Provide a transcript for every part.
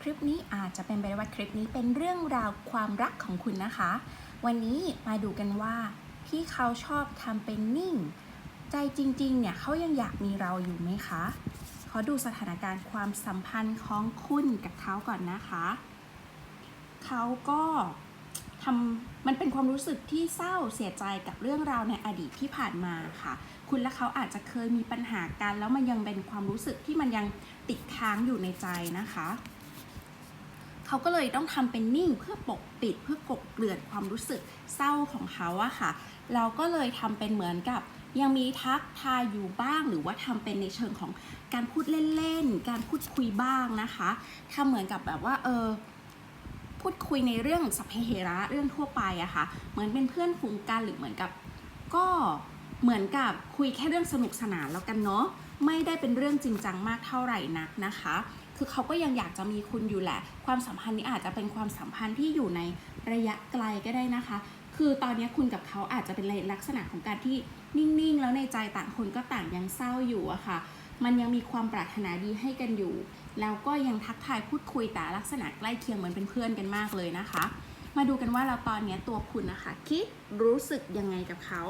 คลิปนี้อาจจะเป็นไปได้ว่าคลิปนี้เป็นเราวความรักของคุณนะคะ วันนี้มาดูกันว่าที่เขาชอบทำเป็นนิ่ง ใจจริงๆ เนี่ยเขายังอยากมีเราอยู่ไหมคะ ขอดูสถานการณ์ความสัมพันธ์ของคุณกับเขาก่อนนะคะ เขาก็ทำมันเป็นความรู้สึกที่เศร้าเสียใจกับเรื่องราวในอดีตที่ผ่านมาค่ะ คุณและเขาอาจจะเคยมีปัญหากัน แล้วมันยังเป็นความรู้สึกที่มันยังติดค้างอยู่ในใจนะคะ เขาก็เลยต้องทำเป็นนิ่งเพื่อปกปิดเพื่อกบเกลื่อนความรู้สึกเศร้าของเขาอะค่ะ เราก็เลยทำเป็นเหมือนกับยังมีทักทายอยู่บ้างหรือว่าทำเป็นในเชิงของการพูดเล่นๆ การพูดคุยบ้างนะคะทำเหมือนกับแบบว่าเออพูดคุยในเรื่องสัพเพเหระเรื่องทั่วไปอะค่ะ เหมือนเป็นเพื่อนฝูงกันหรือเหมือนกับ ก็เหมือนกับคุยแค่เรื่องสนุกสนานแล้วกันเนาะไม่ได้เป็นเรื่องจริงจังมากเท่าไหร่นักนะคะ คือเขาก็ยังอยากจะมีคุณอยู่แหละ ความสัมพันธ์นี้อาจจะเป็นความสัมพันธ์ที่อยู่ในระยะไกลก็ได้นะคะ คือตอนนี้คุณกับเขาอาจจะเป็นลักษณะของการที่นิ่งๆ แล้วในใจต่างคนก็ต่างยังเศร้าอยู่อะค่ะ มันยังมีความปรารถนาดีให้กันอยู่ แล้วก็ยังทักทายพูดคุยแต่ลักษณะใกล้เคียงเหมือนเป็นเพื่อนกันมากเลยนะคะ มาดูกันว่าเราตอนนี้ตัวคุณนะคะ คิดรู้สึกยังไงกับเขา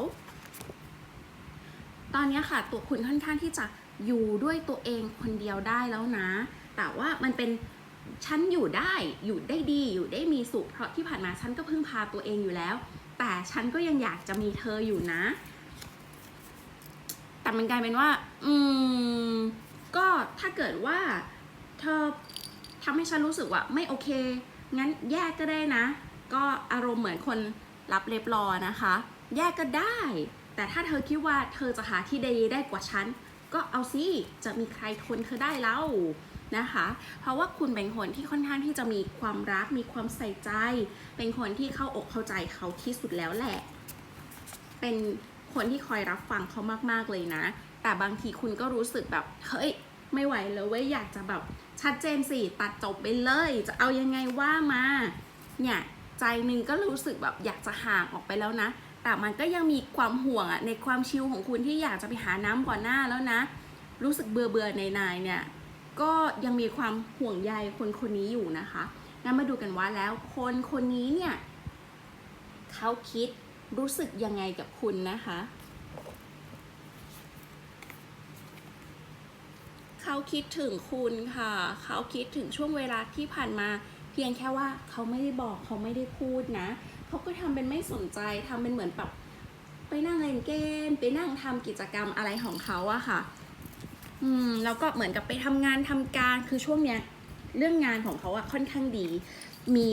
ตอนนี้ค่ะตัวคุณค่อนข้างที่จะ อยู่ด้วยตัวเองคนเดียวได้แล้วนะ แต่ว่ามันเป็นฉันอยู่ได้อยู่ได้ดีอยู่ได้มีสุขเพราะที่ผ่านมาฉันก็พึ่งพาตัวเองอยู่แล้ว แต่ฉันก็ยังอยากจะมีเธออยู่นะ แต่มันกลายเป็นว่า อืม ก็ถ้าเกิดว่า เธอทำให้ฉันรู้สึกว่าไม่โอเค งั้นแยกก็ได้นะ ก็อารมณ์เหมือนคนรับเล็บรอนะคะ แยกก็ได้ แต่ถ้าเธอคิดว่าเธอจะหาที่ดีได้กว่าฉัน ก็เอาสิจะมีใครทนเธอได้เล่านะคะ เพราะว่าคุณเป็นคนที่ค่อนข้างที่จะมีความรักมีความใส่ใจ เป็นคนที่เข้าอกเข้าใจเขาที่สุดแล้วแหละ เป็นคนที่คอยรับฟังเขามากๆเลยนะ แต่บางทีคุณก็รู้สึกแบบเฮ้ยไม่ไหวแล้วเว้ยอยากจะแบบชัดเจนสิตัดจบไปเลย จะเอายังไงว่ามาเนี่ยใจหนึ่งก็รู้สึกแบบอยากจะห่างออกไปแล้วนะ แต่มันก็ยังมีความห่วงอะในความชิลของคุณที่อยากจะไปหาน้ำก่อนหน้าแล้วนะ รู้สึกเบื่อเบื่อในนายเนี่ย ก็ยังมีความห่วงใยคนคนนี้อยู่นะคะ งั้นมาดูกันว่าแล้วคนคนนี้เนี่ยเขาคิดรู้สึกยังไงกับคุณนะคะเขาคิดถึงคุณค่ะ เขาคิดถึงช่วงเวลาที่ผ่านมา เพียงแค่ว่าเขาไม่ได้บอกเขาไม่ได้พูดนะ เขาก็ทำเป็นไม่สนใจทำเป็นเหมือนแบบไปนั่งเล่นเกม ไปนั่งทำกิจกรรมอะไรของเขาอะค่ะ อืมแล้วก็เหมือนกับไปทำงานทำการคือช่วงเนี้ยเรื่องงานของเขาอะค่อนข้างดี มี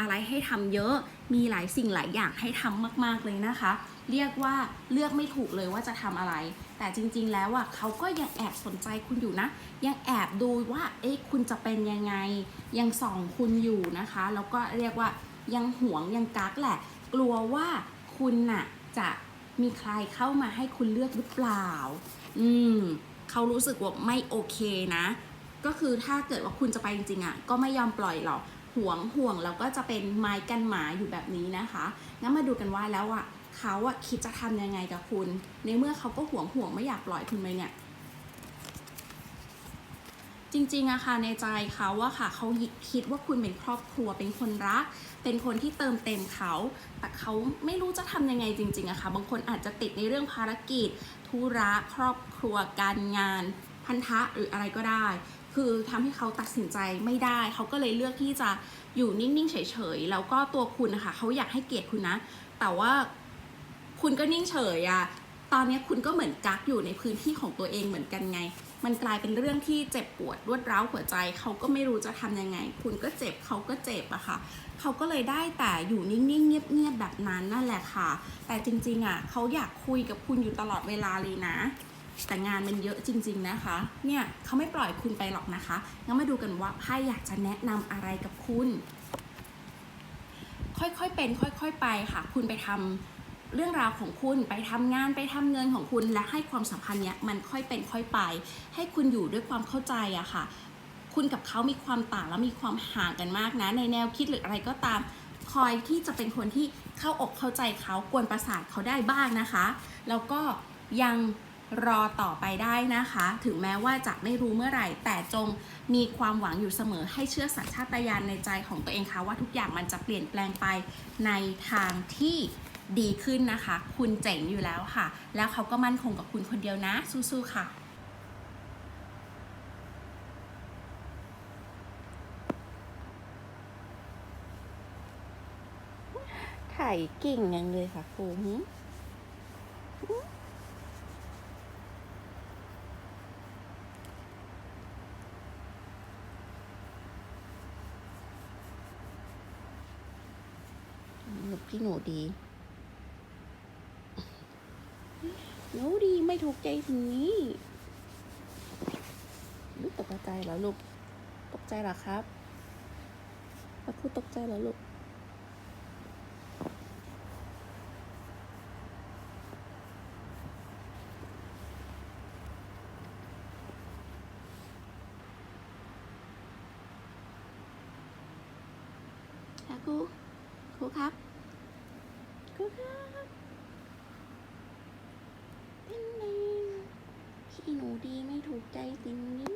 อะไรให้ทำเยอะ มีหลายสิ่งหลายอย่างให้ทำมาก ๆเลยนะคะ เรียกว่าเลือกไม่ถูกเลยว่าจะทำอะไร แต่จริง ๆ แล้วอะเขาก็ยังแอบสนใจคุณอยู่นะ ยังแอบดูว่า เอ๊ะคุณจะเป็นยังไง ยังส่องคุณอยู่นะคะ แล้วก็เรียกว่า ยังหวงยังกักแหละ กลัวว่าคุณน่ะจะมีใครเข้ามาให้คุณเลือกหรือเปล่า อืมเขารู้สึกว่าไม่โอเคนะ ก็คือถ้าเกิดว่าคุณจะไปจริงๆอะ ก็ไม่ยอมปล่อยหรอกห่วงห่วงแล้วก็จะเป็นไม้กันหมาอยู่แบบนี้นะคะงั้นมาดูกันว่าแล้วอะเขาอะคิดจะทำยังไงกับคุณ ในเมื่อเขาก็ห่วงห่วงไม่อยากปล่อยคุณไปเนี่ย จริงๆอะค่ะในใจเขาอะค่ะเขาคิดว่าคุณเป็นครอบครัวเป็นคนรัก เป็นคนที่เติมเต็มเขา แต่เขาไม่รู้จะทำยังไงจริงๆอะค่ะ บางคนอาจจะติดในเรื่องภารกิจ ธุระครอบครัวการงาน พันธะหรืออะไรก็ได้ คือทำให้เขาตัดสินใจไม่ได้ เขาก็เลยเลือกที่จะอยู่นิ่งๆเฉยๆแล้วก็ตัวคุณนะคะเขาอยากให้เกียรติคุณนะ แต่ว่าคุณก็นิ่งเฉยอะ ตอนนี้คุณก็เหมือนกักอยู่ในพื้นที่ของตัวเองเหมือนกันไง มันกลายเป็นเรื่องที่เจ็บปวดรวดร้าวหัวใจ เขาก็ไม่รู้จะทำยังไง คุณก็เจ็บเขาก็เจ็บอะค่ะ เขาก็เลยได้แต่อยู่นิ่งๆเงียบๆแบบนั้นนั่นแหละค่ะ แต่จริงๆอะเขาอยากคุยกับคุณอยู่ตลอดเวลาเลยนะ แต่งานมันเยอะจริง ๆนะคะ เนี่ยเขาไม่ปล่อยคุณไปหรอกนะคะ งั้นมาดูกันว่าไพ่อยากจะแนะนำอะไรกับคุณ ค่อยๆเป็น ค่อย ๆ ไปค่ะ คุณไปทำ เรื่องราวของคุณไปทำงานไปทำเงินของคุณและให้ความสัมพันธ์เนี้ยมันค่อยเป็นค่อยไป ให้คุณอยู่ด้วยความเข้าใจอะค่ะ คุณกับเขามีความต่างและมีความห่างกันมากนะ ในแนวคิดหรืออะไรก็ตาม คอยที่จะเป็นคนที่เข้าอกเข้าใจเขากวนประสาทเขาได้บ้างนะคะ แล้วก็ยังรอต่อไปได้นะคะ ถึงแม้ว่าจะไม่รู้เมื่อไหร่ แต่จงมีความหวังอยู่เสมอให้เชื่อสัญชาตญาณในใจของตัวเองค่ะว่าทุกอย่างมันจะเปลี่ยนแปลงไปในทางที่ ดีขึ้นนะคะ คุณเจ๋งอยู่แล้วค่ะ แล้วเขาก็มั่นคงกับคุณคนเดียวนะ สู้ๆค่ะถ่ายเก่งยังเลยค่ะครูหึหนูพี่หนูดี หนูดีไม่ถูกใจสิ่งนี้ลูกตกใจเหรอลูก ตกใจเหรอครับแล้วพูดตกใจเหรอลูกค่ะครูครูครับครูครับ ওটাই তিনি